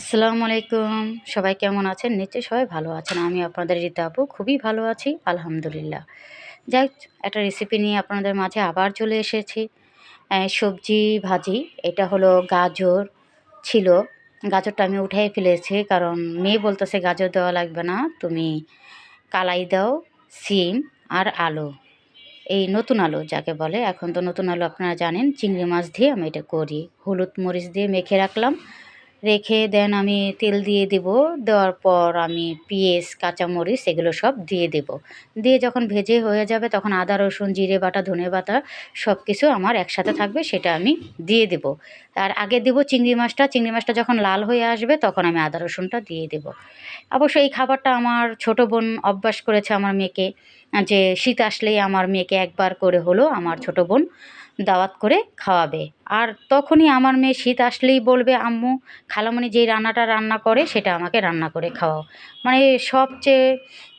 আসসালামু আলাইকুম। সবাই কেমন আছেন? নিশ্চয়ই সবাই ভালো আছেন। আমি আপনাদের রীতা আপু, খুবই ভালো আছি, আলহামদুলিল্লাহ। যাই একটা রেসিপি নিয়ে আপনাদের মাঝে আবার চলে এসেছি। সবজি, ভাজি, এটা হলো গাজর ছিল। গাজরটা আমি উঠাই ফেলেছি কারণ মেয়ে বলতেছে গাজর দেওয়া লাগবে না। তুমি কালাই দাও, সিম আর আলু। এই নতুন আলু যাকে বলে। এখন তো নতুন আলু আপনারা জানেন, চিংড়ি মাছ দিয়ে আমি এটা করি। হলুদ মরিচ দিয়ে মেখে রাখলাম। রেখে দেন আমি তেল দিয়ে দেব। দেওয়ার পর আমি পেঁয়াজ, কাঁচামরিচ এগুলো সব দিয়ে দেব। দিয়ে যখন ভেজে হয়ে যাবে তখন আদা, রসুন, জিরে বাটা, ধনে বাটা সব কিছু আমার একসাথে থাকবে সেটা আমি দিয়ে দেব। আর আগে দেব চিংড়ি মাছটা। চিংড়ি মাছটা যখন লাল হয়ে আসবে তখন আমি আদা, রসুনটা দিয়ে দেব। অবশ্য এই খাবারটা আমার ছোটো বোন অভ্যাস করেছে আমার মেয়েকে, যে শীত আসলেই আমার মেয়েকে একবার করে হলো আমার ছোটো বোন দাওয়াত করে খাওয়াবে। আর তখনই আমার মেয়ে শীত আসলেই বলবে, আম্মু খালামণি যেই রান্নাটা রান্না করে, সেটা আমাকে রান্না করে খাওয়াও। মানে সবচেয়ে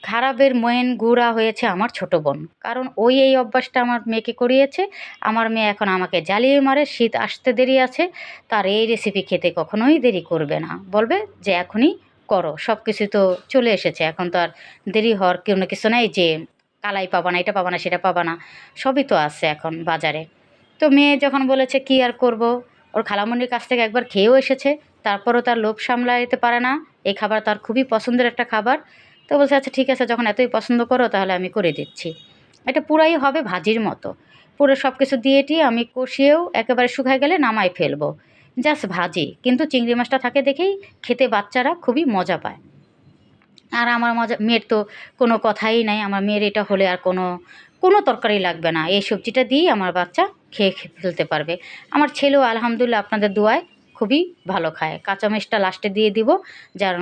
খারাপের মেন গুড়া হয়েছে আমার ছোটো বোন। কারণ ওই এই অভ্যাসটা আমার মেয়েকে করিয়েছে। আমার মেয়ে এখন আমাকে জ্বালিয়ে মারে, শীত আসতে দেরি আছে, তার এই রেসিপি খেতে কখনোই দেরি করবে না। বলবে যে, এখনই করো। সব কিছু তো চলে এসেছে। এখন তো আর দেরি হওয়ার কেউ না কিছু নেই যে, কালাই পাবা না, এটা পাবা না, সেটা পাবা না। সবই তো আছে এখন বাজারে। তো মেয়ে যখন বলেছে, কি আর করব? ওর খালামণির কাছ থেকে একবার খেয়েও এসেছে। তারপরও তার লোভ সামলাইতে পারে না। এই খাবার তার খুবই পছন্দের একটা খাবার। তো বলছে আচ্ছা ঠিক আছে, যখন এতই পছন্দ করো, তাহলে আমি করে দিচ্ছি। এটা পুরাই হবে ভাজির মতো। পুরো সব কিছু দিয়ে টিয়ে আমি কষিয়েও একেবারে শুকায় গেলে নামায় ফেলব। জাস্ট ভাজি। কিন্তু চিংড়ি মাছটা থাকে দেখেই খেতে বাচ্চারা খুবই মজা পায়। আর আমার মজা, মেয়ের তো কোনো কথাই নাই। আমার মেয়ের এটা হলে আর কোনো কোনো তরকারি লাগবে না। এই সবজিটা দিয়েই আমার বাচ্চা খেয়ে ফেলতে পারবে। আমার ছেলেও আলহামদুলিল্লাহ আপনাদের দোয়ায় খুবই ভালো খায়। কাঁচামরিচটা লাস্টে দিয়ে দিব যেন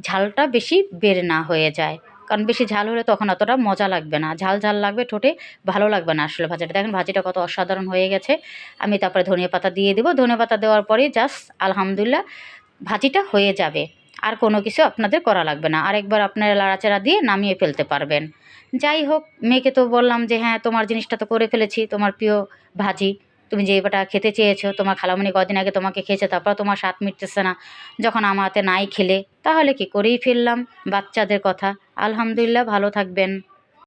ঝালটা বেশি বের না হয়ে যায়। কারণ বেশি ঝাল হলে তখন অতটা মজা লাগবে না। ঝাল ঝাল লাগবে, ঠোঁটে ভালো লাগবে না আসলে ভাজাটা। দেখেন ভাজিটা কত অসাধারণ হয়ে গেছে। আমি তারপরে ধনিয়া পাতা দিয়ে দেবো। ধনিয়া পাতা দেওয়ার পরে জাস্ট আলহামদুলিল্লাহ ভাজিটা হয়ে যাবে। আর কোনো কিছু আপনাদের করা লাগবে না। আরেকবার আপনারা লাড়াচাড়া দিয়ে নামিয়ে ফেলতে পারবেন। যাই হোক, মেয়েকে তো বললাম যে হ্যাঁ তোমার জিনিসটা তো করে ফেলেছি, তোমার প্রিয় ভাজি। তুমি যে এবারটা খেতে চেয়েছো, তোমার খালামণি কদিন আগে তোমাকে খেয়েছে, তারপর তোমার স্বাদ মিটতেছে না। যখন আমার হাতে নাই খেলে, তাহলে কি করেই ফেললাম? বাচ্চাদের কথা। আলহামদুলিল্লাহ, ভালো থাকবেন।